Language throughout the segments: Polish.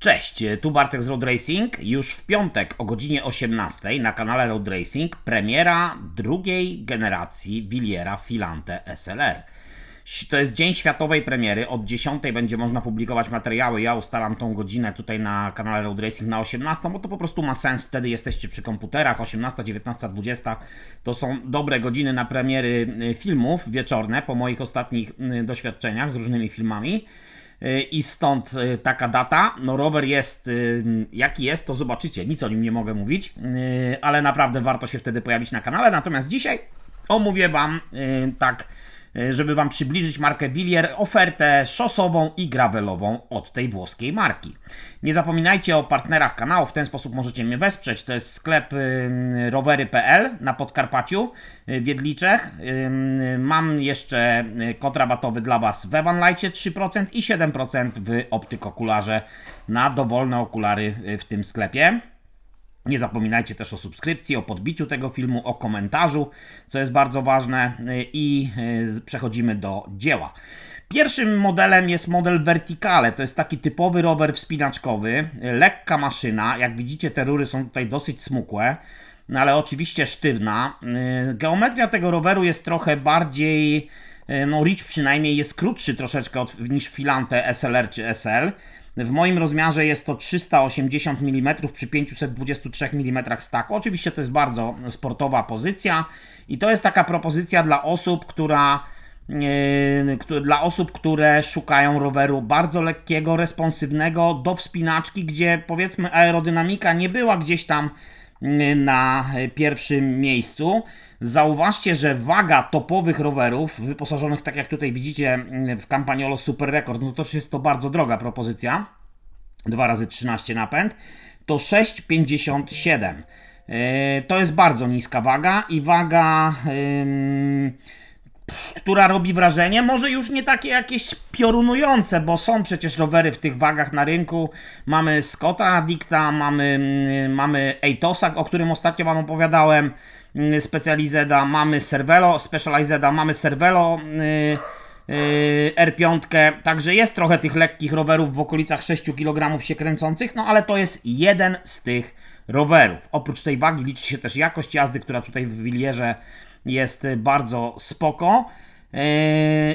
Cześć, tu Bartek z Road Racing. Już w piątek o godzinie 18 na kanale Road Racing premiera drugiej generacji Williera Filante SLR. To jest dzień światowej premiery. Od 10 będzie można publikować materiały. Ja ustalam tą godzinę tutaj na kanale Road Racing na 18, bo to po prostu ma sens. Wtedy jesteście przy komputerach. 18, 19, 20 to są dobre godziny na premiery y, filmów wieczorne po moich ostatnich y, doświadczeniach z różnymi filmami. I stąd y, taka data. No rower jest y, jaki jest, to zobaczycie, nic o nim nie mogę mówić, ale naprawdę warto się wtedy pojawić na kanale. Natomiast dzisiaj omówię Wam tak E, żeby Wam przybliżyć markę Willier, ofertę szosową i gravelową od tej włoskiej marki. Nie zapominajcie o partnerach kanału, w ten sposób możecie mnie wesprzeć. To jest sklep rowery.pl na Podkarpaciu w Wiedliczech. Mam jeszcze kod rabatowy dla Was w Evanlightie 3% i 7% w optykokularze na dowolne okulary w tym sklepie. Nie zapominajcie też o subskrypcji, o podbiciu tego filmu, o komentarzu, co jest bardzo ważne i e, przechodzimy do dzieła. Pierwszym modelem jest model Verticale. To jest taki typowy rower wspinaczkowy, lekka maszyna. Jak widzicie, te rury są tutaj dosyć smukłe, no ale oczywiście sztywna. Geometria tego roweru jest trochę bardziej, no Rich przynajmniej jest krótszy troszeczkę od, niż Filante SLR czy SL. W moim rozmiarze jest to 380 mm przy 523 mm staku. Oczywiście to jest bardzo sportowa pozycja i to jest taka propozycja dla osób, która yy, dla osób, które szukają roweru bardzo lekkiego, responsywnego do wspinaczki, gdzie powiedzmy aerodynamika nie była gdzieś tam na pierwszym miejscu. Zauważcie, że waga topowych rowerów, wyposażonych tak jak tutaj widzicie w Campagnolo Super Record, no to jest to bardzo droga propozycja, 2 razy 13 napęd, to 6,57. Yy, to jest bardzo niska waga i waga, yy, która robi wrażenie, może już nie takie jakieś piorunujące, bo są przecież rowery w tych wagach na rynku. Mamy Scotta Addicta, mamy, yy, mamy Eitosa, o którym ostatnio Wam opowiadałem. Mm, Specializeda, mamy Cervelo, Specializeda, mamy Cervelo yy, yy, R5, także jest trochę tych lekkich rowerów w okolicach 6 kg się kręcących, no ale to jest jeden z tych rowerów. Oprócz tej wagi liczy się też jakość jazdy, która tutaj w Willierze jest bardzo spoko. Yy,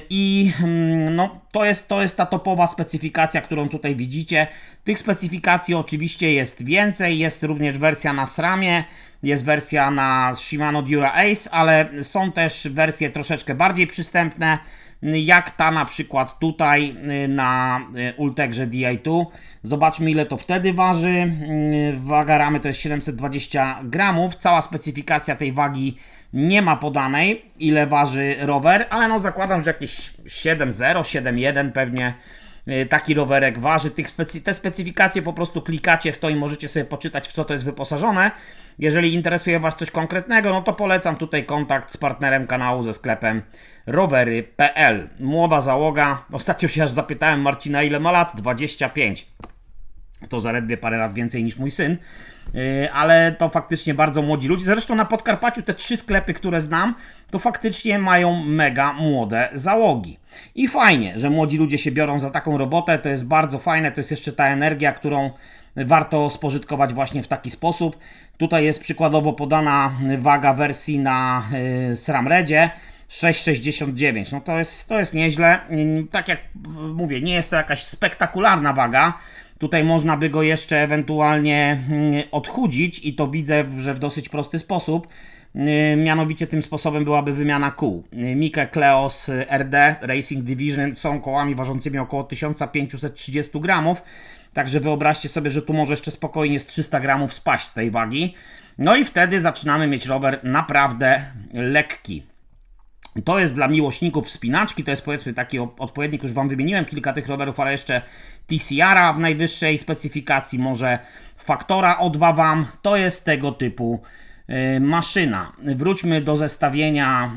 I mm, no, to, jest, to jest ta topowa specyfikacja, którą tutaj widzicie. Tych specyfikacji oczywiście jest więcej. Jest również wersja na SRAMie, jest wersja na Shimano Dura Ace, ale są też wersje troszeczkę bardziej przystępne, jak ta na przykład tutaj y, na y, Ultegrze Di2. Zobaczmy ile to wtedy waży. Y, waga ramy to jest 720 gramów. Cała specyfikacja tej wagi nie ma podanej, ile waży rower, ale no zakładam, że jakieś 7.0, 7.1 pewnie taki rowerek waży. Tych specy te specyfikacje po prostu klikacie w to i możecie sobie poczytać, w co to jest wyposażone. Jeżeli interesuje Was coś konkretnego, no to polecam tutaj kontakt z partnerem kanału ze sklepem rowery.pl. Młoda załoga. Ostatnio się aż zapytałem Marcina, ile ma lat? 25. To zaledwie parę lat więcej niż mój syn. Yy, ale to faktycznie bardzo młodzi ludzie. Zresztą na Podkarpaciu te trzy sklepy, które znam, to faktycznie mają mega młode załogi. I fajnie, że młodzi ludzie się biorą za taką robotę. To jest bardzo fajne. To jest jeszcze ta energia, którą warto spożytkować właśnie w taki sposób. Tutaj jest przykładowo podana waga wersji na y, SRAMREDzie 6,69. No to jest, to jest nieźle. Tak jak mówię, nie jest to jakaś spektakularna waga. Tutaj można by go jeszcze ewentualnie mm, odchudzić i to widzę, że w dosyć prosty sposób. Y, mianowicie tym sposobem byłaby wymiana kół. Y, Mike Kleos RD Racing Division są kołami ważącymi około 1530 gramów. Także wyobraźcie sobie, że tu może jeszcze spokojnie z 300 gramów spaść z tej wagi. No i wtedy zaczynamy mieć rower naprawdę lekki. To jest dla miłośników wspinaczki, to jest powiedzmy taki odpowiednik, już Wam wymieniłem kilka tych rowerów, ale jeszcze TCR-a w najwyższej specyfikacji, może Faktora O2 Wam, to jest tego typu maszyna. Wróćmy do zestawienia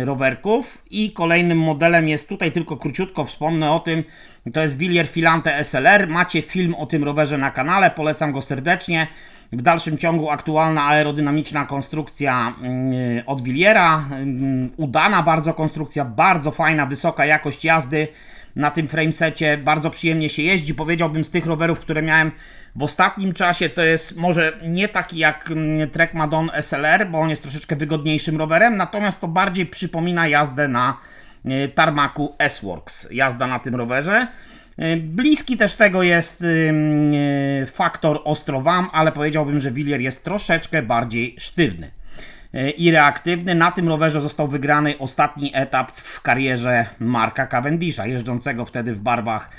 y, rowerków i kolejnym modelem jest tutaj tylko króciutko wspomnę o tym, to jest Willier Filante SLR. Macie film o tym rowerze na kanale, polecam go serdecznie. W dalszym ciągu aktualna aerodynamiczna konstrukcja mm, od Williera, mm, udana bardzo konstrukcja, bardzo fajna, wysoka jakość jazdy. Na tym framesecie. Bardzo przyjemnie się jeździ. Powiedziałbym z tych rowerów, które miałem w ostatnim czasie, to jest może nie taki jak mm, Trek Madon SLR, bo on jest troszeczkę wygodniejszym rowerem, natomiast to bardziej przypomina jazdę na e, tarmaku S-Works. Jazda na tym rowerze. E, Bliski też tego jest e, faktor Ostrowam, ale powiedziałbym, że Willier jest troszeczkę bardziej sztywny i reaktywny. Na tym rowerze został wygrany ostatni etap w karierze Marka Cavendisha, jeżdżącego wtedy w barwach,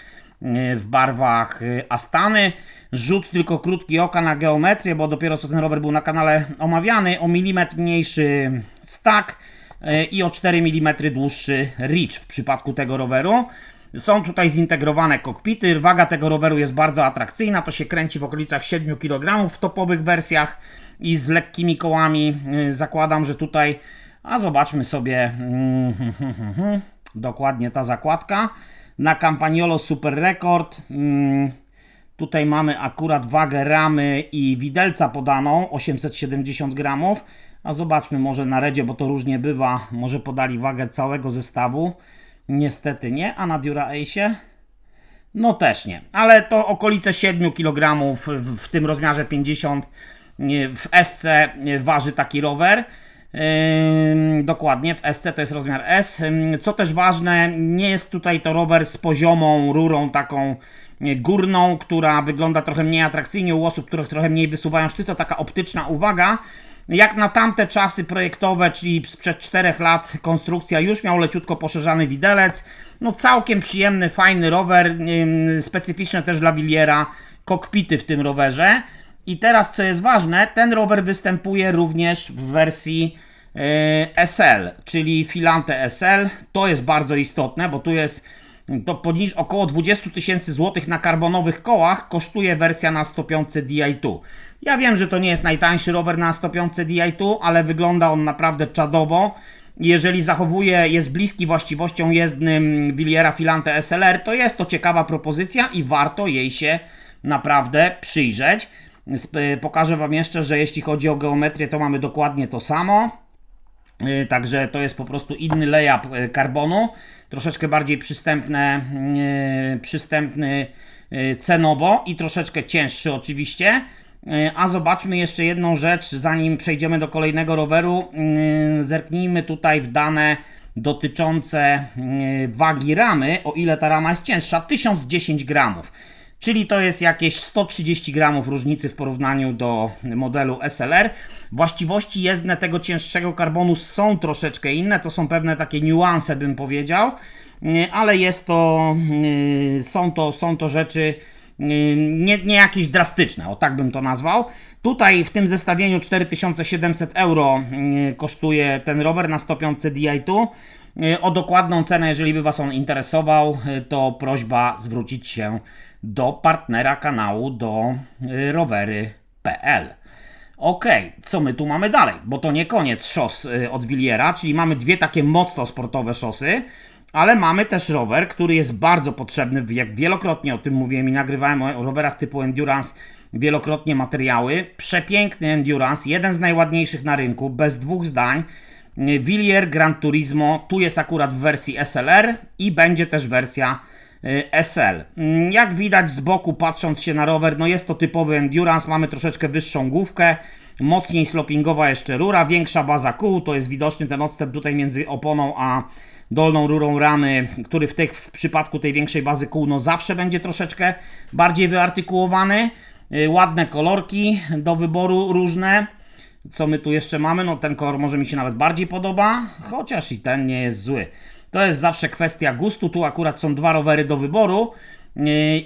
e, w barwach e, Astany. Rzut tylko krótki oka na geometrię, bo dopiero co ten rower był na kanale omawiany. O milimetr mniejszy stack e, i o 4 mm dłuższy reach w przypadku tego roweru. Są tutaj zintegrowane kokpity. Waga tego roweru jest bardzo atrakcyjna. To się kręci w okolicach 7 kg w topowych wersjach i z lekkimi kołami. Yy, Zakładam, że tutaj. A zobaczmy sobie. mm. Dokładnie ta zakładka. Na Campagnolo Super Record. mm, Tutaj mamy akurat wagę ramy i widelca podaną 870 gramów. A zobaczmy może na redzie, bo to różnie bywa. Może podali wagę całego zestawu. Niestety nie. A na Dura Ace? No też nie. Ale to okolice 7 kg w, w tym rozmiarze 50 nie, w SC waży taki rower. Dokładnie, w SC to jest rozmiar S. Co też ważne, nie jest tutaj to rower z poziomą rurą taką górną, która wygląda trochę mniej atrakcyjnie u osób, które trochę mniej wysuwają sztyce. Taka optyczna uwaga. Jak na tamte czasy projektowe, czyli sprzed 4 lat, konstrukcja już miał leciutko poszerzany widelec. No całkiem przyjemny, fajny rower, specyficzny też dla Williera, kokpity w tym rowerze. I teraz, co jest ważne, ten rower występuje również w wersji e, SL, czyli Filante SL. To jest bardzo istotne, bo tu jest to poniż około 20 tysięcy złotych na karbonowych kołach kosztuje wersja na 105 Di2. Ja wiem, że to nie jest najtańszy rower na 105 Di2, ale wygląda on naprawdę czadowo. Jeżeli zachowuje, jest bliski właściwościom jezdnym Williera Filante SLR, to jest to ciekawa propozycja i warto jej się naprawdę przyjrzeć. Sp- Pokażę Wam jeszcze, że jeśli chodzi o geometrię, to mamy dokładnie to samo. Yy, Także to jest po prostu inny layup yy, karbonu, troszeczkę bardziej przystępne, yy, przystępny cenowo i troszeczkę cięższy oczywiście. A zobaczmy jeszcze jedną rzecz, zanim przejdziemy do kolejnego roweru. Zerknijmy tutaj w dane dotyczące yy, wagi ramy, o ile ta rama jest cięższa, 1010 gramów. Czyli to jest jakieś 130 gramów różnicy w porównaniu do modelu SLR. Właściwości jezdne tego cięższego karbonu są troszeczkę inne, to są pewne takie niuanse, bym powiedział, Nie, ale jest to, yy, są to, są to rzeczy yy, nie, nie jakieś drastyczne, o tak bym to nazwał. Tutaj w tym zestawieniu 4700 euro kosztuje ten rower na 105 Di2. Yy, O dokładną cenę, jeżeli by Was on interesował, to prośba zwrócić się do partnera kanału, do y, rowery.pl. Ok, co my tu mamy dalej? Bo to nie koniec szos y, od Williera, czyli mamy dwie takie mocno sportowe szosy, ale mamy też rower, który jest bardzo potrzebny, jak wielokrotnie o tym mówiłem i nagrywałem o rowerach typu Endurance wielokrotnie materiały. Przepiękny Endurance, jeden z najładniejszych na rynku, bez dwóch zdań. Willier Gran Turismo, tu jest akurat w wersji SLR i będzie też wersja SL. Mm, Jak widać z boku, patrząc się na rower, no jest to typowy endurance, mamy troszeczkę wyższą główkę, mocniej slopingowa jeszcze rura, większa baza kół, to jest widoczny ten odstęp tutaj między oponą a dolną rurą ramy, który w, tych, w przypadku tej większej bazy kół no zawsze będzie troszeczkę bardziej wyartykułowany. Y, Ładne kolorki do wyboru różne. Co my tu jeszcze mamy? No ten kolor może mi się nawet bardziej podoba, chociaż i ten nie jest zły. To jest zawsze kwestia gustu. Tu akurat są dwa rowery do wyboru. Yy,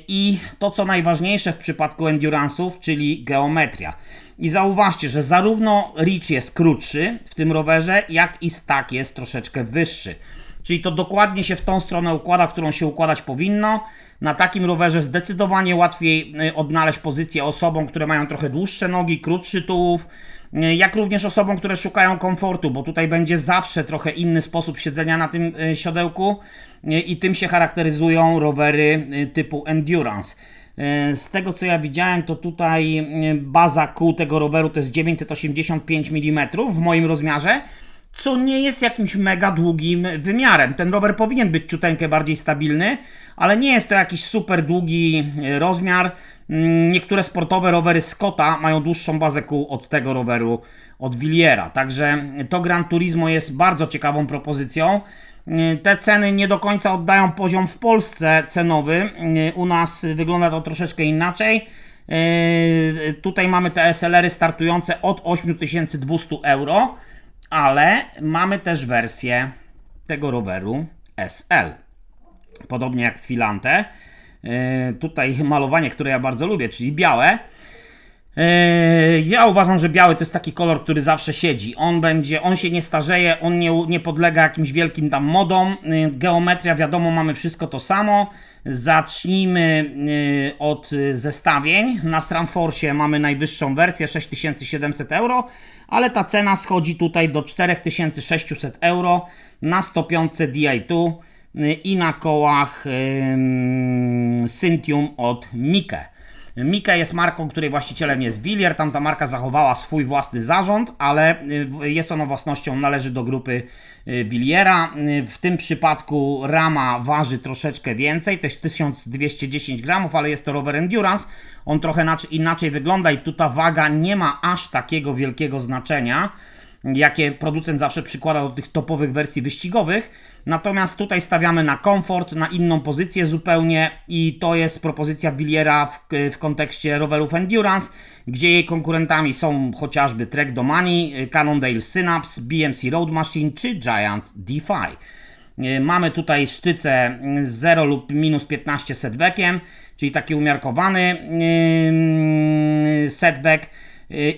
I to, co najważniejsze w przypadku endurance'ów, czyli geometria. I zauważcie, że zarówno reach jest krótszy w tym rowerze, jak i stack jest troszeczkę wyższy. Czyli to dokładnie się w tą stronę układa, w którą się układać powinno. Na takim rowerze zdecydowanie łatwiej y, odnaleźć pozycję osobom, które mają trochę dłuższe nogi, krótszy tułów, jak również osobom, które szukają komfortu, bo tutaj będzie zawsze trochę inny sposób siedzenia na tym y, siodełku y, i tym się charakteryzują rowery y, typu endurance. Y, Z tego co ja widziałem, to tutaj y, baza kół tego roweru to jest 985 mm w moim rozmiarze. co nie jest jakimś mega długim wymiarem. Ten rower powinien być ciuteńkę bardziej stabilny, ale nie jest to jakiś super długi rozmiar. Mm, Niektóre sportowe rowery Scotta mają dłuższą bazę kół od tego roweru od Williera. Także to Gran Turismo jest bardzo ciekawą propozycją. E, Te ceny nie do końca oddają poziom w Polsce cenowy. E, U nas wygląda to troszeczkę inaczej. Tutaj mamy te SLR-y startujące od 8200 euro, ale mamy też wersję tego roweru SL. Podobnie jak Filante. E, Tutaj malowanie, które ja bardzo lubię, czyli białe. E, Ja uważam, że biały to jest taki kolor, który zawsze siedzi. On będzie, on się nie starzeje, on nie, nie podlega jakimś wielkim tam modom. E, Geometria, wiadomo, mamy wszystko to samo. Zacznijmy od zestawień. Na Strandforce mamy najwyższą wersję 6700 euro, ale ta cena schodzi tutaj do 4600 euro na 105 Di2 e, i na kołach Syntium od Mike. Mika jest marką, której właścicielem jest Willier. Tamta marka zachowała swój własny zarząd, ale y, jest ona własnością, należy do grupy y, Williera. Y, W tym przypadku rama waży troszeczkę więcej, to jest 1210 gramów, ale jest to rower Endurance. On trochę inaczej wygląda i tu ta waga nie ma aż takiego wielkiego znaczenia jakie producent zawsze przykłada do tych topowych wersji wyścigowych. Natomiast tutaj stawiamy na komfort, na inną pozycję zupełnie i to jest propozycja Williera w, w kontekście rowerów Endurance, gdzie jej konkurentami są chociażby Trek Domani, Cannondale Synapse, BMC Road Machine czy Giant Defy. E, Mamy tutaj sztyce 0 lub minus 15 setbackiem, czyli taki umiarkowany yy, setback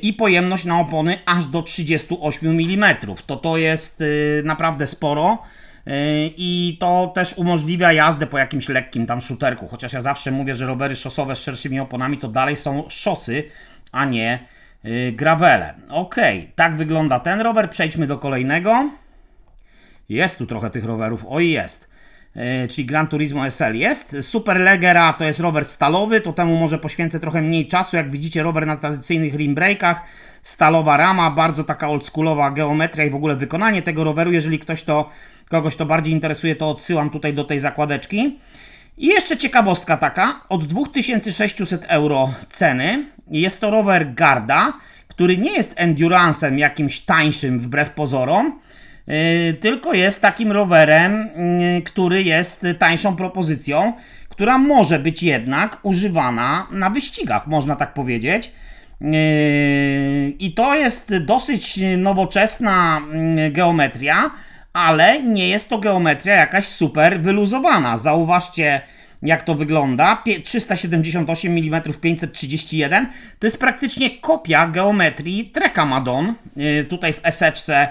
i pojemność na opony aż do 38 mm. To to jest yy, naprawdę sporo. Yy, I to też umożliwia jazdę po jakimś lekkim tam shooterku. Chociaż ja zawsze mówię, że rowery szosowe z szerszymi oponami to dalej są szosy, a nie gravele. Ok, tak wygląda ten rower. Przejdźmy do kolejnego. Jest tu trochę tych rowerów, oj jest. E, czyli Gran Turismo SL jest. Super Legera to jest rower stalowy, to temu może poświęcę trochę mniej czasu. Jak widzicie, rower na tradycyjnych rim brake'ach, stalowa rama, bardzo taka oldschoolowa geometria i w ogóle wykonanie tego roweru. Jeżeli ktoś to, kogoś to bardziej interesuje, to odsyłam tutaj do tej zakładeczki. I jeszcze ciekawostka taka, od 2600 euro ceny jest to rower Garda, który nie jest endurance'em jakimś tańszym wbrew pozorom, tylko jest takim rowerem, yy, który jest tańszą propozycją, która może być jednak używana na wyścigach, można tak powiedzieć. Yy, I to jest dosyć nowoczesna geometria, ale nie jest to geometria jakaś super wyluzowana. Zauważcie, jak to wygląda. Pie- 378 mm 531 to jest praktycznie kopia geometrii Treka Madon. Tutaj w eseczce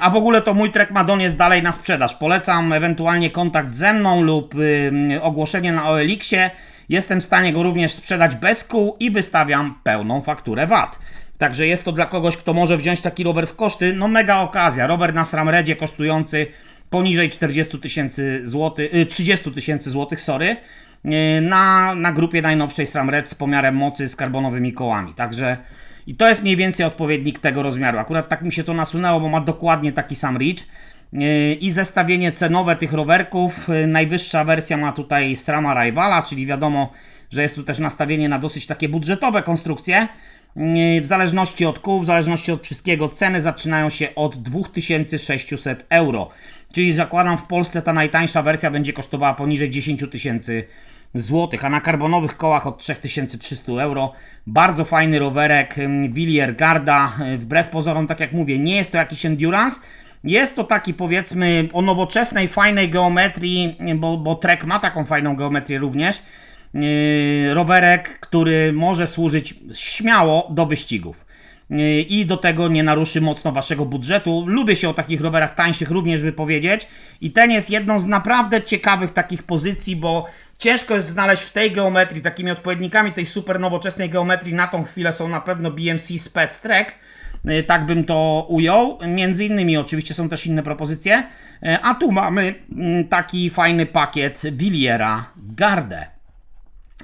A w ogóle to mój Trek Madon jest dalej na sprzedaż. Polecam ewentualnie kontakt ze mną lub y, ogłoszenie na OLX-ie. Jestem w stanie go również sprzedać bez kół i wystawiam pełną fakturę VAT. Także jest to dla kogoś, kto może wziąć taki rower w koszty. No mega okazja. Rower na Sramredzie kosztujący poniżej 40 tysięcy złotych, y, 30 tysięcy złotych, sorry. y, Na, na grupie najnowszej SramRed z pomiarem mocy z karbonowymi kołami. Także i to jest mniej więcej odpowiednik tego rozmiaru. Akurat tak mi się to nasunęło, bo ma dokładnie taki sam reach. Yy, I zestawienie cenowe tych rowerków. Yy, Najwyższa wersja ma tutaj Strama Rivala, czyli wiadomo, że jest tu też nastawienie na dosyć takie budżetowe konstrukcje. Yy, W zależności od kół, w zależności od wszystkiego, ceny zaczynają się od 2600 euro. Czyli zakładam w Polsce ta najtańsza wersja będzie kosztowała poniżej 10 tysięcy złotych, a na karbonowych kołach od 3300 euro. Bardzo fajny rowerek ym, Willier Garda. Yy, Wbrew pozorom, tak jak mówię, nie jest to jakiś endurance. Jest to taki powiedzmy o nowoczesnej, fajnej geometrii, yy, bo, bo Trek ma taką fajną geometrię również. Yy, rowerek, który może służyć śmiało do wyścigów. Yy, I do tego nie naruszy mocno waszego budżetu. Lubię się o takich rowerach tańszych również wypowiedzieć. I ten jest jedną z naprawdę ciekawych takich pozycji, bo ciężko jest znaleźć w tej geometrii, takimi odpowiednikami tej super nowoczesnej geometrii na tą chwilę są na pewno BMC Spec Trek. Yy, Tak bym to ujął. Między innymi oczywiście są też inne propozycje. Yy, A tu mamy mm, taki fajny pakiet Williera Garde.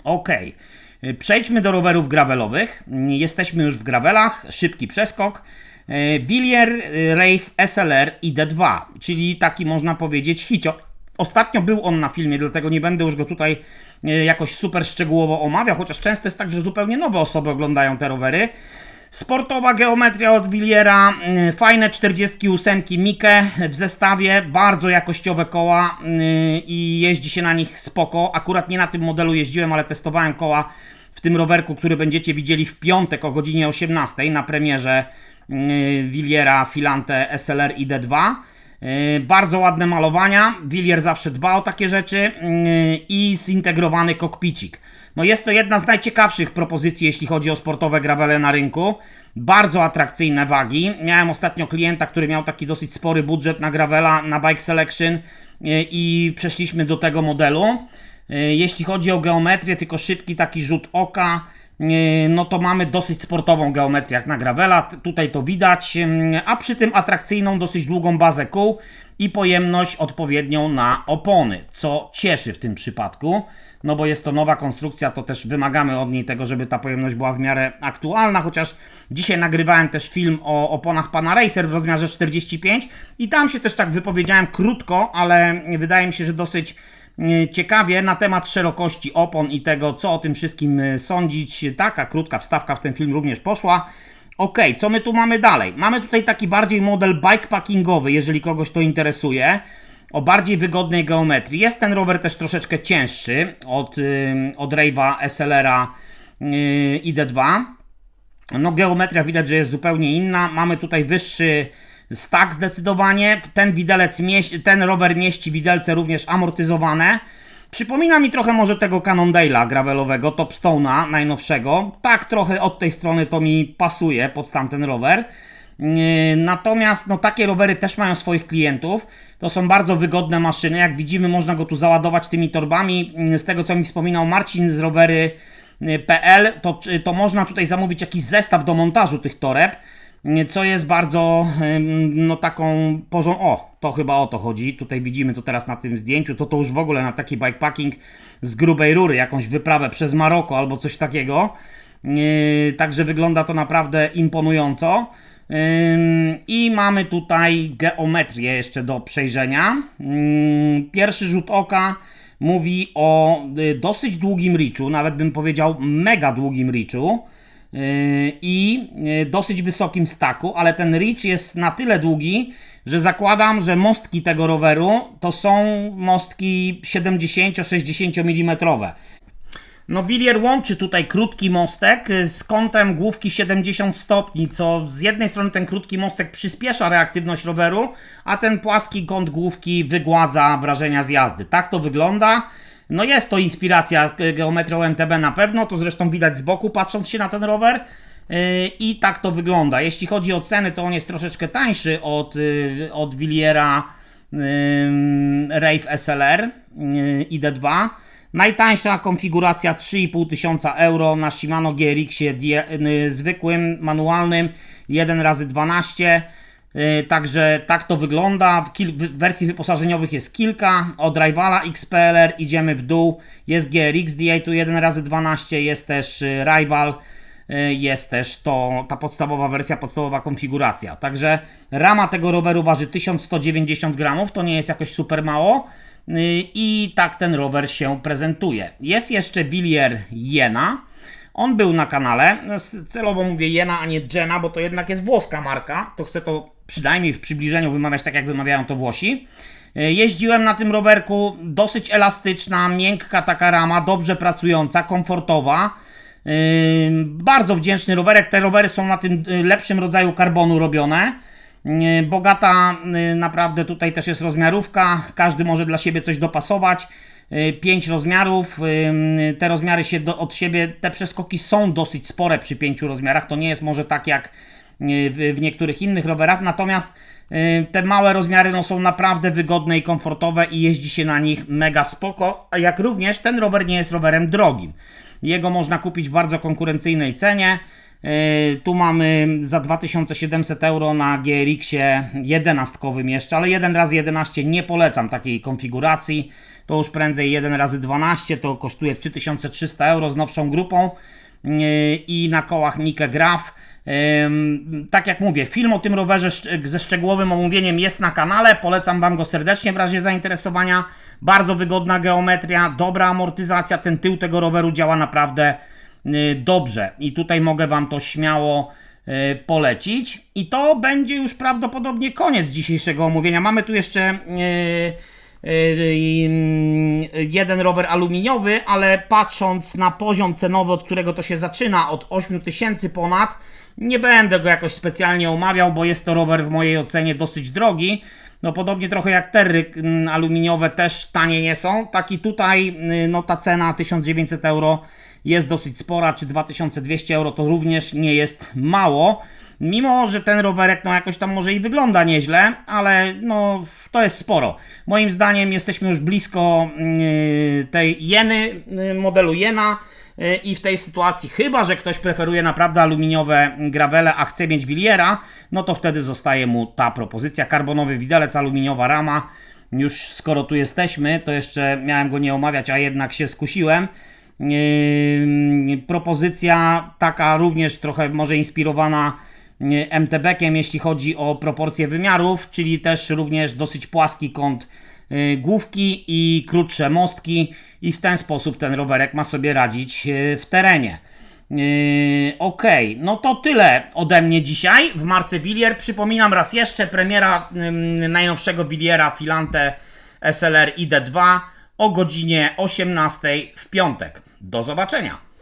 Ok. Przejdźmy do rowerów gravelowych. Jesteśmy już w gravelach. Szybki przeskok. E, Villier e, Rave SLR ID2, czyli taki można powiedzieć hicio. Ostatnio był on na filmie, dlatego nie będę już go tutaj jakoś super szczegółowo omawiał, chociaż często jest tak, że zupełnie nowe osoby oglądają te rowery. Sportowa geometria od Williera, mm, fajne 48 Mike w zestawie, bardzo jakościowe koła mm, i jeździ się na nich spoko. Akurat nie na tym modelu jeździłem, ale testowałem koła w tym rowerku, który będziecie widzieli w piątek o godzinie 18 na premierze mm, Williera Filante SLR ID2. Yy, Bardzo ładne malowania. Willier zawsze dba o takie rzeczy yy, i zintegrowany kokpicik. No jest to jedna z najciekawszych propozycji, jeśli chodzi o sportowe gravele na rynku. Bardzo atrakcyjne wagi. Miałem ostatnio klienta, który miał taki dosyć spory budżet na gravela, na bike selection yy, i przeszliśmy do tego modelu. Jeśli chodzi o geometrię, tylko szybki taki rzut oka, no to mamy dosyć sportową geometrię jak na gravela, tutaj to widać, a przy tym atrakcyjną, dosyć długą bazę kół i pojemność odpowiednią na opony, co cieszy w tym przypadku, no bo jest to nowa konstrukcja, to też wymagamy od niej tego, żeby ta pojemność była w miarę aktualna, chociaż dzisiaj nagrywałem też film o oponach Pana Racer w rozmiarze 45 i tam się też tak wypowiedziałem krótko, ale wydaje mi się, że dosyć ciekawie na temat szerokości opon i tego, co o tym wszystkim e, sądzić. Taka krótka wstawka w ten film również poszła. Ok, co my tu mamy dalej? Mamy tutaj taki bardziej model bikepackingowy, jeżeli kogoś to interesuje, o bardziej wygodnej geometrii. Jest ten rower też troszeczkę cięższy od, ym, od Rave'a SLR-a yy, ID2. No geometria widać, że jest zupełnie inna. Mamy tutaj wyższy stack zdecydowanie. Ten widelec, ten rower mieści widelce również amortyzowane. Przypomina mi trochę może tego Cannondale'a gravelowego, Topstone'a najnowszego. Tak trochę od tej strony to mi pasuje pod tamten rower. Yy, Natomiast no, takie rowery też mają swoich klientów. To są bardzo wygodne maszyny. Jak widzimy, można go tu załadować tymi torbami. Yy, Z tego co mi wspominał Marcin z rowery PL, to, to można tutaj zamówić jakiś zestaw do montażu tych toreb, co jest bardzo no taką porząd... O, to chyba o to chodzi. Tutaj widzimy to teraz na tym zdjęciu. To to już w ogóle na taki bikepacking z grubej rury, jakąś wyprawę przez Maroko albo coś takiego. Yy, Także wygląda to naprawdę imponująco. Ym, I mamy tutaj geometrię jeszcze do przejrzenia. Ym, Pierwszy rzut oka mówi o y, dosyć długim reachu, nawet bym powiedział mega długim yy, i y, dosyć wysokim staku, ale ten reach jest na tyle długi, że zakładam, że mostki tego roweru to są mostki 70-60 mm. No, Willier łączy tutaj krótki mostek z kątem główki 70 stopni, co z jednej strony ten krótki mostek przyspiesza reaktywność roweru, a ten płaski kąt główki wygładza wrażenia z jazdy. Tak to wygląda. No jest to inspiracja y, geometrią MTB na pewno, to zresztą widać z boku patrząc się na ten rower. Yy, I tak to wygląda. Jeśli chodzi o ceny, to on jest troszeczkę tańszy od, yy, od Williera yy, Rave SLR yy, ID2. Najtańsza konfiguracja 3,5 tysiąca euro na Shimano y, zwykłym, manualnym 1x12. Y, Także tak to wygląda. Wersji wyposażeniowych jest kilka. Od Rivala XPLR idziemy w dół. Jest GRX DA tu 1x12, jest też y, Rival, y, jest też to ta podstawowa wersja, podstawowa konfiguracja. Także rama tego roweru waży 1190 gramów, to nie jest jakoś super mało. I tak ten rower się prezentuje. Jest jeszcze Willier Jena. On był na kanale. Celowo mówię Jena, a nie Jena, bo to jednak jest włoska marka. To chcę to przynajmniej w przybliżeniu wymawiać tak, jak wymawiają to Włosi. Y, Jeździłem na tym rowerku, dosyć elastyczna, miękka taka rama, dobrze pracująca, komfortowa. Yy, Bardzo wdzięczny rowerek. Te rowery są na tym y, lepszym rodzaju karbonu robione. Bogata naprawdę tutaj też jest rozmiarówka. Każdy może dla siebie coś dopasować. Pięć rozmiarów. Te rozmiary się do, od siebie, te przeskoki są dosyć spore przy pięciu rozmiarach. To nie jest może tak jak w, niektórych innych rowerach. Natomiast yy, te małe rozmiary no, są naprawdę wygodne i komfortowe i jeździ się na nich mega spoko. A jak również ten rower nie jest rowerem drogim. Jego można kupić w bardzo konkurencyjnej cenie. Yy, Tu mamy za 2700 euro na GRX-ie 11-kowym jeszcze, ale 1 razy 11 nie polecam takiej konfiguracji. To już prędzej 1 razy 12 to kosztuje 3300 euro z nowszą grupą. Yy, I na kołach Nike Graf tak jak mówię, film o tym rowerze ze szczegółowym omówieniem jest na kanale. Polecam Wam go serdecznie w razie zainteresowania. Bardzo wygodna geometria, dobra amortyzacja. Ten tył tego roweru działa naprawdę y, dobrze. I tutaj mogę Wam to śmiało y, polecić. I to będzie już prawdopodobnie koniec dzisiejszego omówienia. Mamy tu jeszcze. Y, y, jeden rower aluminiowy, ale patrząc na poziom cenowy, od którego to się zaczyna, od 8000 ponad, nie będę go jakoś specjalnie omawiał, bo jest to rower w mojej ocenie dosyć drogi. No podobnie trochę jak terry aluminiowe też tanie nie są, tak i tutaj y, no ta cena 1900 euro jest dosyć spora, czy 2200 euro to również nie jest mało. Mimo, że ten rowerek no jakoś tam może i wygląda nieźle, ale no to jest sporo. Moim zdaniem jesteśmy już blisko yy, tej jeny, yy, modelu jena yy, i w tej sytuacji, chyba że ktoś preferuje naprawdę aluminiowe gravele, a chce mieć Williera, no to wtedy zostaje mu ta propozycja. Karbonowy widelec, aluminiowa rama. Już skoro tu jesteśmy, to jeszcze miałem go nie omawiać, a jednak się skusiłem. Yy, propozycja taka również trochę może inspirowana MTB-kiem, jeśli chodzi o proporcje wymiarów, czyli też również dosyć płaski kąt yy, główki i krótsze mostki i w ten sposób ten rowerek ma sobie radzić yy, w terenie. Yy, Okej, no to tyle ode mnie dzisiaj w marce Willier. Przypominam raz jeszcze, premiera najnowszego Williera Filante SLR ID2 o godzinie 18 w piątek. Do zobaczenia.